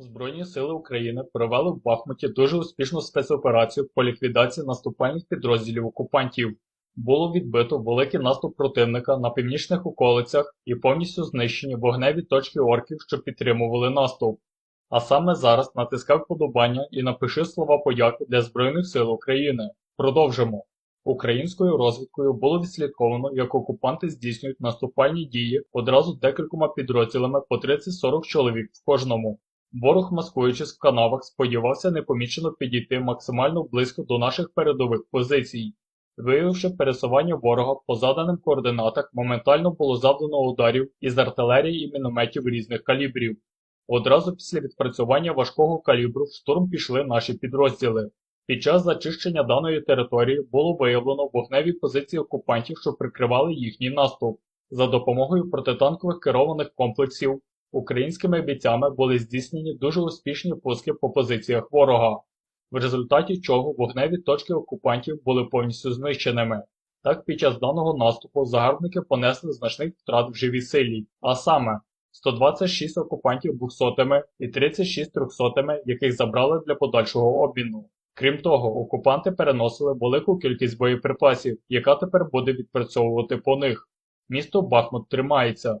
Збройні сили України провели в Бахмуті дуже успішну спецоперацію по ліквідації наступальних підрозділів окупантів. Було відбито великий наступ противника на північних околицях і повністю знищені вогневі точки орків, що підтримували наступ. А саме зараз натискав вподобання і напиши слова подяки для Збройних сил України. Продовжимо. Українською розвідкою було відслідковано, як окупанти здійснюють наступальні дії одразу декількома підрозділами по 30-40 чоловік в кожному. Ворог, маскуючись в канавах, сподівався непомічено підійти максимально близько до наших передових позицій. Виявивши пересування ворога по заданим координатах, моментально було завдано ударів із артилерії і мінометів різних калібрів. Одразу після відпрацювання важкого калібру в штурм пішли наші підрозділи. Під час зачищення даної території було виявлено вогневі позиції окупантів, що прикривали їхній наступ. За допомогою протитанкових керованих комплексів українськими бійцями були здійснені дуже успішні пуски по позиціях ворога, в результаті чого вогневі точки окупантів були повністю знищеними. Так, під час даного наступу загарбники понесли значних втрат в живій силі, а саме 126 окупантів двохсотими і 36 трьохсотими, яких забрали для подальшого обміну. Крім того, окупанти переносили велику кількість боєприпасів, яка тепер буде відпрацьовувати по них. Місто Бахмут тримається.